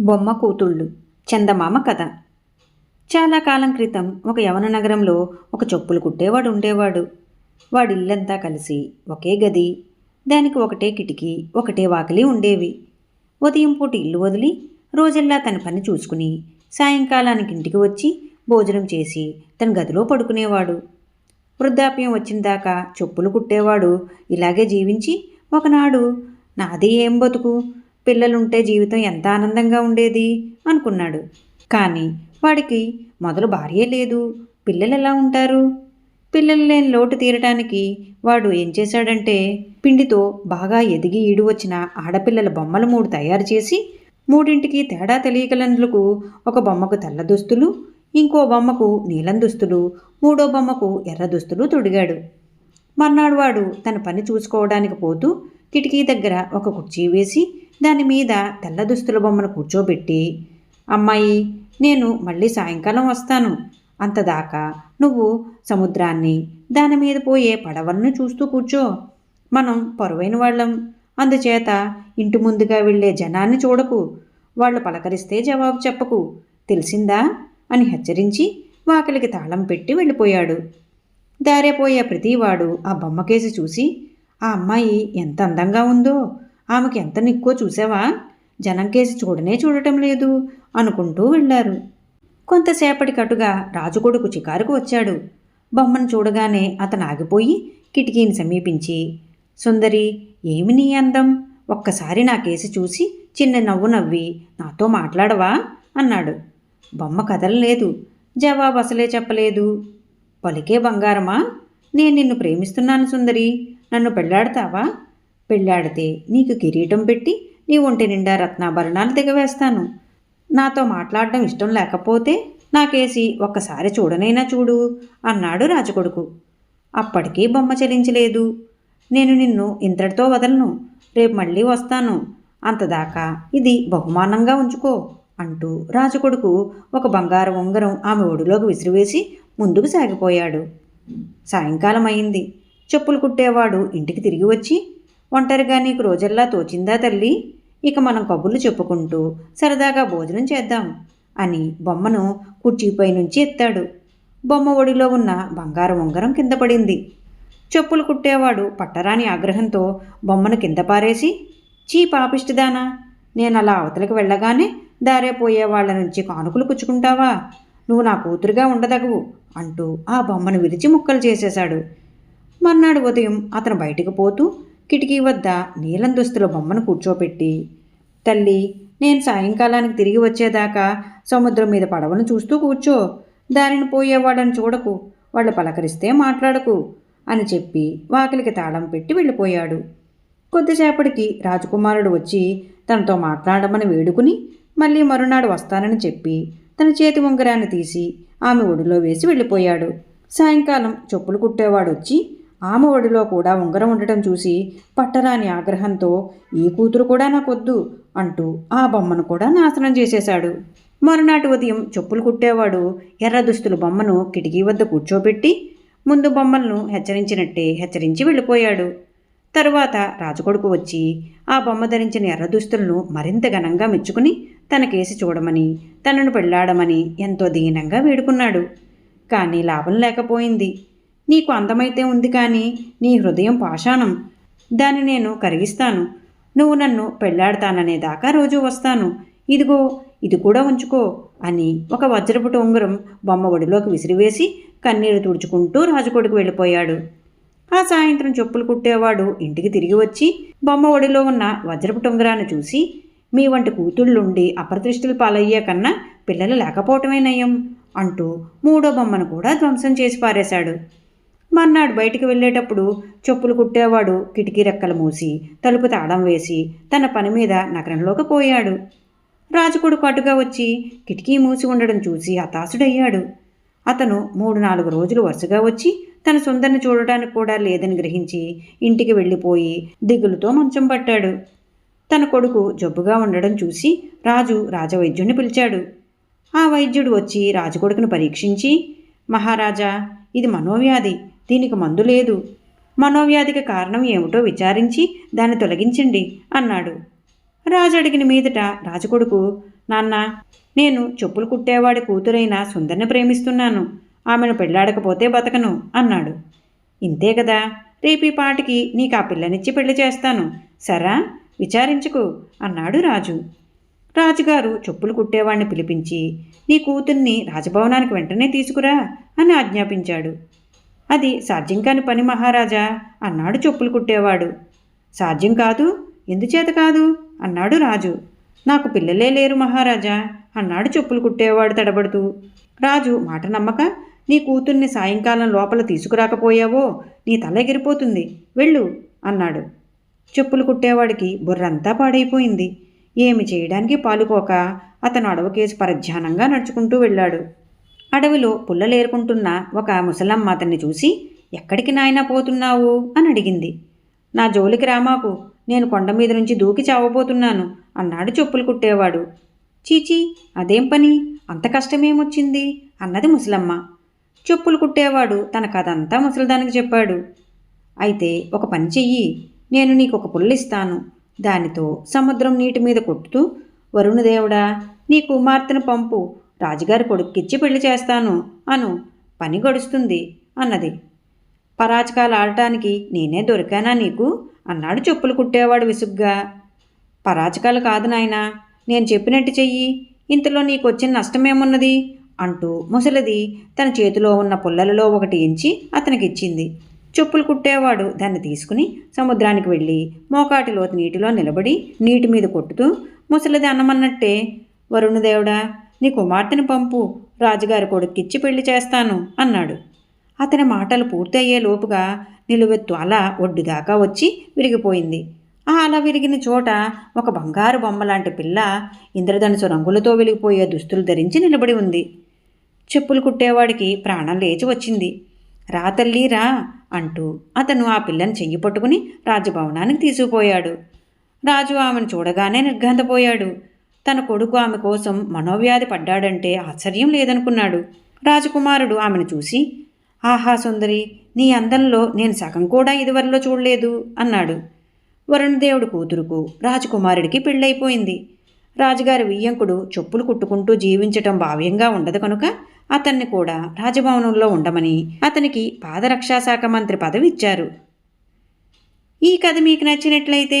బొమ్మ కూతుళ్ళు. చందమామ కథ. చాలా కాలం క్రితం ఒక యవన నగరంలో ఒక చెప్పులు కుట్టేవాడు ఉండేవాడు. వాడిల్లంతా కలిసి ఒకే గది దానికి ఒకటే కిటికీ ఒకటే వాకిలి ఉండేవి. ఉదయం పూట ఇల్లు వదిలి రోజల్లా తన పని చూసుకుని సాయంకాలానికి ఇంటికి వచ్చి భోజనం చేసి తన గదిలో పడుకునేవాడు. వృద్ధాప్యం వచ్చిన దాకా చెప్పులు కుట్టేవాడు. ఇలాగే జీవించి ఒకనాడు నాది ఏం బతుకు? పిల్లలుంటే జీవితం ఎంత ఆనందంగా ఉండేది? అనుకున్నాడు. కానీ వాడికి మొదలు భార్యే లేదు. పిల్లలు ఎలా ఉంటారు? పిల్లలు లేని లోటు తీరటానికి వాడు ఏం చేశాడంటే పిండితో బాగా ఎదిగి ఈడు వచ్చిన ఆడపిల్లల బొమ్మలు మూడు తయారు చేసి మూడింటికి తేడా తెలియగలందులకు ఒక బొమ్మకు తెల్ల దుస్తులు ఇంకో బొమ్మకు నీలం దుస్తులు మూడో బొమ్మకు ఎర్ర దుస్తులు తొడిగాడు. మర్నాడు వాడు తన పని చూసుకోవడానికి పోతూ కిటికీ దగ్గర ఒక కుర్చీ వేసి దాని మీద తెల్ల దుస్తుల బొమ్మను కూర్చోబెట్టి అమ్మాయి నేను మళ్ళీ సాయంకాలం వస్తాను. అంతదాకా నువ్వు సముద్రాన్ని దాని మీద పోయే పడవలను చూస్తూ కూర్చో. మనం పరువైన వాళ్ళం. అందుచేత ఇంటి ముందుగా వెళ్ళే జనాన్ని చూడకు. వాళ్ళు పలకరిస్తే జవాబు చెప్పకు. తెలిసిందా? అని హెచ్చరించి వాకిలికి తాళం పెట్టి వెళ్ళిపోయాడు. దారేపోయే ప్రతివాడు ఆ బొమ్మకేసి చూసి ఆ అమ్మాయి ఎంత అందంగా ఉందో. ఆమెకి ఎంత నిక్కో చూసావా? జనం కేసి చూడనే చూడటం లేదు అనుకుంటూ వెళ్ళారు. కొంతసేపటికటుగా రాజుకొడుకు చికారుకు వచ్చాడు. బొమ్మను చూడగానే అతను ఆగిపోయి కిటికీని సమీపించి సుందరి ఏమి నీ అందం? ఒక్కసారి నా కేసి చూసి చిన్న నవ్వు నవ్వి నాతో మాట్లాడవా? అన్నాడు. బొమ్మ కదలలేదు. జవాబు అసలే చెప్పలేదు. పలికే బంగారమా? నేను నిన్ను ప్రేమిస్తున్నాను సుందరి. నన్ను పెళ్ళాడతావా? పెళ్ళాడితే నీకు కిరీటం పెట్టి నీ ఒంటి నిండా రత్నాభరణాలు దిగవేస్తాను నాతో మాట్లాడడం ఇష్టం లేకపోతే నాకేసి ఒక్కసారి చూడనైనా చూడు అన్నాడు రాజకొడుకు. అప్పటికీ బొమ్మ చెలించలేదు. నేను నిన్ను ఇంతటితో వదలను. రేపు మళ్ళీ వస్తాను. అంతదాకా ఇది బహుమానంగా ఉంచుకో అంటూ రాజకొడుకు ఒక బంగారు ఉంగరం ఆమె ఒడిలోకి విసిరివేసి ముందుకు సాగిపోయాడు. సాయంకాలం అయింది చెప్పులు కుట్టేవాడు ఇంటికి తిరిగి వచ్చి ఒంటరిగా నీకు రోజల్లా తోచిందా తల్లి? ఇక మనం కబుర్లు చెప్పుకుంటూ సరదాగా భోజనం చేద్దాం అని బొమ్మను కుర్చీపై నుంచి ఎత్తాడు. బొమ్మ ఒడిలో ఉన్న బంగారం ఉంగరం కింద పడింది. చెప్పులు కుట్టేవాడు పట్టరాని ఆగ్రహంతో బొమ్మను కింద పారేసి చీ పాపిష్టిదానా నేను అలా అవతలికి వెళ్ళగానే దారే పోయే వాళ్ళ నుంచి కానుకలు పుచ్చుకుంటావా? నువ్వు నా కూతురుగా ఉండదగవు అంటూ ఆ బొమ్మను విరిచి ముక్కలు చేసేశాడు. మర్నాడు ఉదయం అతను బయటికి పోతూ కిటికీ వద్ద నీలం దుస్తుల బొమ్మను కూర్చోపెట్టి తల్లి నేను సాయంకాలానికి తిరిగి వచ్చేదాకా సముద్రం మీద పడవను చూస్తూ కూర్చో. దారిని పోయేవాడని చూడకు. వాళ్ళు పలకరిస్తే మాట్లాడకు అని చెప్పి వాకిలికి తాళం పెట్టి వెళ్ళిపోయాడు. కొద్దిసేపటికి రాజకుమారుడు వచ్చి తనతో మాట్లాడమని వేడుకుని మళ్ళీ మరునాడు వస్తానని చెప్పి తన చేతి ఉంగరాన్ని తీసి ఆమె ఒడిలో వేసి వెళ్ళిపోయాడు. సాయంకాలం చెప్పులు కుట్టేవాడు వచ్చి ఆమె ఒడిలో కూడా ఉంగరం ఉండటం చూసి పట్టరాని ఆగ్రహంతో ఈ కూతురు కూడా నాకొద్దు అంటూ ఆ బొమ్మను కూడా నాశనం చేసేశాడు. మరునాటి ఉదయం చెప్పులు కుట్టేవాడు ఎర్ర దుస్తులు బొమ్మను కిటికీ వద్ద కూర్చోబెట్టి ముందు బొమ్మలను హెచ్చరించినట్టే హెచ్చరించి వెళ్ళిపోయాడు. తరువాత రాజకొడుకు వచ్చి ఆ బొమ్మ ధరించిన ఎర్ర దుస్తులను మరింత ఘనంగా మెచ్చుకుని తన కేసి చూడమని తనను పెళ్ళాడమని ఎంతో దీనంగా వేడుకున్నాడు. కానీ లాభం లేకపోయింది. నీకు అందమైతే ఉంది కానీ నీ హృదయం పాషాణం. దాన్ని నేను కరిగిస్తాను. నువ్వు నన్ను పెళ్ళాడతాననేదాకా రోజు వస్తాను. ఇదిగో ఇది కూడా ఉంచుకో అని ఒక వజ్రపుట ఉంగరం బొమ్మ ఒడిలోకి విసిరివేసి కన్నీరు తుడుచుకుంటూ రాజుకోడికి వెళ్ళిపోయాడు. ఆ సాయంత్రం చెప్పులు కుట్టేవాడు ఇంటికి తిరిగి వచ్చి బొమ్మ ఒడిలో ఉన్న వజ్రపు ఉంగరాన్ని చూసి మీ వంటి కూతుళ్ళుండి అప్రతిష్ఠలు పాలయ్యే కన్నా పిల్లలు లేకపోవటమే నయం అంటూ మూడో బొమ్మను కూడా ధ్వంసం చేసి పారేశాడు. మర్నాడు బయటికి వెళ్ళేటప్పుడు చెప్పులు కుట్టేవాడు కిటికీ రెక్కలు మూసి తలుపు తాళం వేసి తన పని మీద నగరంలోకి పోయాడు. రాజుకొడుకు అటుగా వచ్చి కిటికీ మూసి ఉండడం చూసి హతాశుడయ్యాడు. అతను మూడు నాలుగు రోజులు వరుసగా వచ్చి తన సుందరిని చూడటానికి కూడా లేదని గ్రహించి ఇంటికి వెళ్ళిపోయి దిగులుతో మంచం పట్టాడు. తన కొడుకు జబ్బుగా ఉండడం చూసి రాజు రాజవైద్యుడిని పిలిచాడు. ఆ వైద్యుడు వచ్చి రాజకొడుకును పరీక్షించి మహారాజా ఇది మనోవ్యాధి. దీనికి మందు లేదు. మనోవ్యాధికి కారణం ఏమిటో విచారించి దాన్ని తొలగించండి అన్నాడు. రాజు అడిగిన మీదట రాజకొడుకు నాన్న నేను చెప్పులు కుట్టేవాడి కూతురైన సుందరిని ప్రేమిస్తున్నాను. ఆమెను పెళ్ళాడకపోతే బతకను అన్నాడు. ఇంతే కదా రేపు ఈ పాటికి నీకు ఆ పిల్లనిచ్చి పెళ్ళి చేస్తాను. సరా విచారించుకు అన్నాడు రాజు. రాజుగారు చెప్పులు కుట్టేవాడిని పిలిపించి నీ కూతుర్ని రాజభవనానికి వెంటనే తీసుకురా అని ఆజ్ఞాపించాడు. అది సాధ్యం కాని పని మహారాజా అన్నాడు చెప్పులు కుట్టేవాడు. సాధ్యం కాదు ఎందుచేత కాదు అన్నాడు రాజు. నాకు పిల్లలే లేరు మహారాజా అన్నాడు చెప్పులు కుట్టేవాడు తడబడుతూ. రాజు మాట నమ్మక నీ కూతుర్ని సాయంకాలం లోపల తీసుకురాకపోయావో నీ తల ఎగిరిపోతుంది వెళ్ళు అన్నాడు. చెప్పులు కుట్టేవాడికి బుర్రంతా పాడైపోయింది. ఏమి చేయడానికి పాలుపోక అతను అడవకేసి పరధ్యానంగా నడుచుకుంటూ వెళ్ళాడు. అడవిలో పుల్లలేరుకుంటున్న ఒక ముసలమ్మ అతన్ని చూసి ఎక్కడికి నాయనా పోతున్నావు? అని అడిగింది. నా జోలికి రామాకు నేను కొండ మీద నుంచి దూకి చావబోతున్నాను అన్నాడు చెప్పులు కుట్టేవాడు. చీచీ అదేం పని? అంత కష్టమేమొచ్చింది? అన్నది ముసలమ్మ. చెప్పులు కుట్టేవాడు తన కథ అంతా ముసలిదానికి చెప్పాడు. అయితే ఒక పని చెయ్యి. నేను నీకు ఒక పుల్లిస్తాను దానితో సముద్రం నీటి మీద కొట్టుతూ వరుణదేవుడా నీ కుమార్తెను పంపు. రాజుగారి కొడుక్కిచ్చి పెళ్ళి చేస్తాను అను పని గడుస్తుంది అన్నది. పరాచకాలు ఆడటానికి నేనే దొరికానా నీకు? అన్నాడు చెప్పులు కుట్టేవాడు విసుగ్గా. పరాచకాలు కాదు నాయనా నేను చెప్పినట్టు చెయ్యి. ఇంతలో నీకు వచ్చిన నష్టమేమున్నది? అంటూ ముసలిది తన చేతిలో ఉన్న పుల్లలలో ఒకటి ఎంచి అతనికిచ్చింది. చెప్పులు కుట్టేవాడు దాన్ని తీసుకుని సముద్రానికి వెళ్ళి మోకాటిలోతు నీటిలో నిలబడి నీటి మీద కొట్టుతూ ముసలిది అన్నమన్నట్టే వరుణదేవుడా నీ కుమార్తెను పంపు రాజుగారి కొడుక్కిచ్చి పెళ్ళి చేస్తాను అన్నాడు. అతని మాటలు పూర్తయ్యే లోపుగా నిలువెత్తు అల ఒడ్డుదాకా వచ్చి విరిగిపోయింది. ఆ అల విరిగిన చోట ఒక బంగారు బొమ్మ లాంటి పిల్ల ఇంద్రధనుసు రంగులతో వెలిగిపోయే దుస్తులు ధరించి నిలబడి ఉంది. చెప్పులు కుట్టేవాడికి ప్రాణం లేచి వచ్చింది. రా తల్లి రా అంటూ అతను ఆ పిల్లని చెయ్యి పట్టుకుని రాజభవనానికి తీసుకుపోయాడు. రాజు ఆమెను చూడగానే నిర్ఘంతపోయాడు. తన కొడుకు ఆమె కోసం మనోవ్యాధి పడ్డాడంటే ఆశ్చర్యం లేదనుకున్నాడు. రాజకుమారుడు ఆమెను చూసి ఆహా సుందరి నీ అందంలో నేను సగం కూడా ఇదివరలో చూడలేదు అన్నాడు. వరుణదేవుడు కూతురుకు రాజకుమారుడికి పెళ్ళైపోయింది. రాజుగారి వియ్యంకుడు చెప్పులు కుట్టుకుంటూ జీవించటం భావ్యంగా ఉండదు కనుక అతన్ని కూడా రాజభవనంలో ఉండమని అతనికి పాదరక్షాశాఖ మంత్రి పదవి ఇచ్చారు ఈ కథ మీకు నచ్చినట్లయితే